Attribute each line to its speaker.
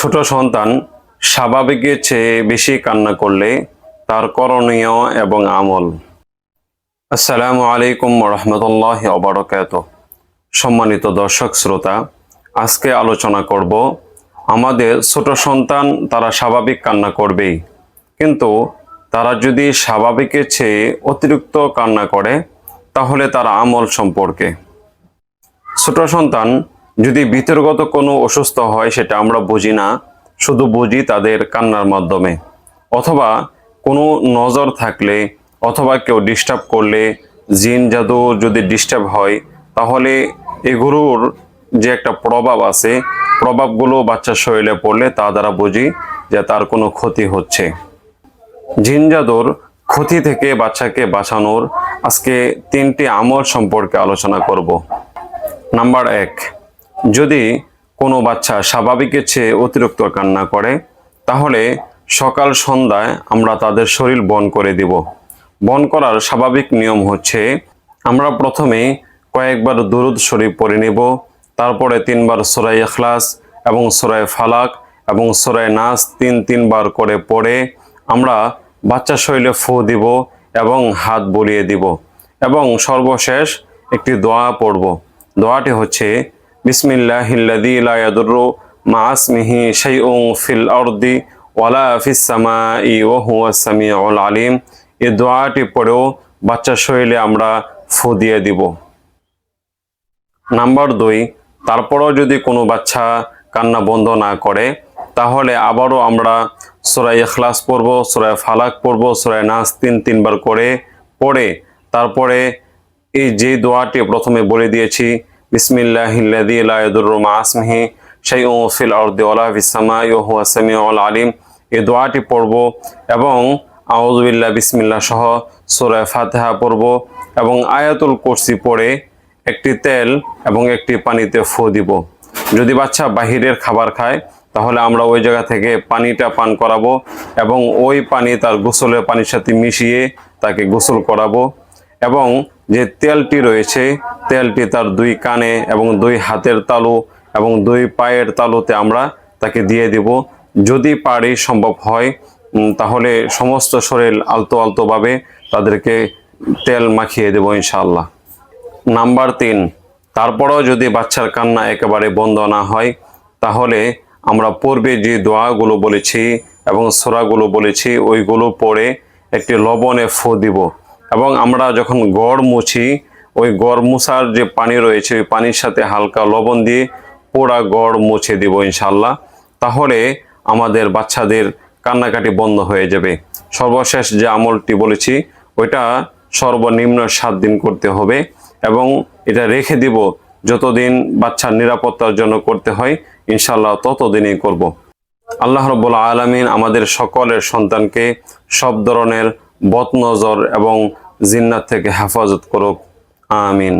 Speaker 1: ছোট সন্তান স্বাভাবিকের চেয়ে বেশি কান্না করলে তার করণীয় এবং আমল। আসসালামু আলাইকুম রহমতুল্লাহ অবরকাত সম্মানিত দর্শক, শ্রোতা, আজকে আলোচনা করব আমাদের ছোট সন্তান তারা স্বাভাবিক কান্না করবেই, কিন্তু তারা যদি স্বাভাবিকের চেয়ে অতিরিক্ত কান্না করে, তাহলে তার আমল সম্পর্কে। ছোট সন্তান যদি ভিতরগত কোনো অসুস্থ হয় সেটা আমরা বুঝি না, শুধু বুঝি তাদের কান্নার মাধ্যমে। অথবা কোনো নজর থাকলে অথবা কেউ ডিস্টার্ব করলে জিন জাদু যদি ডিস্টার্ব হয়, তাহলে এগুলোর যে একটা প্রভাব আছে, প্রভাবগুলো বাচ্চার শরীরে পড়লে তা দ্বারা বুঝি যে তার কোনো ক্ষতি হচ্ছে। জিন জাদুর ক্ষতি থেকে বাচ্চাকে বাঁচানোর আজকে তিনটি আমল সম্পর্কে আলোচনা করব। নাম্বার এক যদি কোনো বাচ্চা স্বাভাবিকের চেয়ে অতিরিক্ত কান্না করে, তাহলে সকাল সন্ধ্যায় আমরা তাদের শরীর বন করে দিব। বন করার স্বাভাবিক নিয়ম হচ্ছে, আমরা প্রথমে কয়েকবার দুরুদ শরীফ পড়ে নেব, তারপরে তিনবার সোরাই এখলাস এবং সোরাই ফালাক এবং সোরাই নাস তিন তিনবার করে পড়ে আমরা বাচ্চা শরীরে ফু দিব এবং হাত বলিয়ে দিব। এবং সর্বশেষ একটি দোয়া পড়ব। দোয়াটি হচ্ছে বিসমিল্লাহিল্লাযী লা ইয়াদুররু মা আসমিহি শাইউন ফিল আরদি ওয়ালা ফিস সামাই ওয়া হুয়াস সামিউল আলিম। এই দোয়াটি পড়েও বাচ্চার শরীরে আমরা ফু দিব। নাম্বার দুই, তারপরও যদি কোনো বাচ্চা কান্না বন্ধ না করে, তাহলে আবারও আমরা সুরাই এখলাস পড়ব সুরাই ফালাক পড়ব সুরাই নাস তিন তিনবার করে পড়ে, তারপরে এই যে দোয়াটি প্রথমে বলে দিয়েছি বিসমিল্লাহিল্লাযী লা ইয়াদুররু মা আসমিহি শাইউন ফিল আরদি ওয়ালা ফিস সামাই ওয়া হুয়াস সামিউল আলিম। এই দোয়াটি পড়ব এবং আউযুবিল্লাহ বিসমিল্লাহ সহ সূরা ফাতিহা পড়ব এবং আয়াতুল কুরসি পড়ে একটি তেল এবং একটি পানিতে ফু দিব। যদি বাচ্চা বাহিরের খাবার খায়, তাহলে আমরা ওই জায়গা থেকে পানিটা পান করাবো এবং ওই পানি তার গোসলের পানির সাথে মিশিয়ে তাকে গোসল করাবো এবং যে তেলটি রয়েছে, তেলটি তার দুই কানে এবং দুই হাতের তালু এবং দুই পায়ের তালুতে আমরা তাকে দিয়ে দিব। যদি পারি সম্ভব হয় তাহলে সমস্ত শরীর আলতো আলতোভাবে তাদেরকে তেল মাখিয়ে দেবো ইনশাল্লাহ নাম্বার তিন, তারপরেও যদি বাচ্চার কান্না একেবারে বন্ধ না হয়, তাহলে আমরা পূর্বে যে দোয়াগুলো বলেছি এবং সোরাগুলো বলেছি, ওইগুলো পড়ে একটি লবণে ফু দিব। এবং আমরা যখন গড় মুছি, ওই গড় মুছার যে পানি রয়েছে, ওই পানির সাথে হালকা লবণ দিয়ে পোড়া গড় মুছে দিব ইনশাল্লাহ তাহলে আমাদের বাচ্চাদের কান্নাকাটি বন্ধ হয়ে যাবে সর্বশেষ যে আমলটি বলেছি, ওইটা সর্বনিম্ন সাত দিন করতে হবে এবং এটা রেখে দিব যতদিন বাচ্চার নিরাপত্তার জন্য করতে হয় ইনশাল্লাহ ততদিনই করব। আল্লাহ রব্বুল আলমিন আমাদের সকলের সন্তানকে সব ধরনের বদনজর এবং জিন্নাত থেকে হেফাজত করুক। আমিন।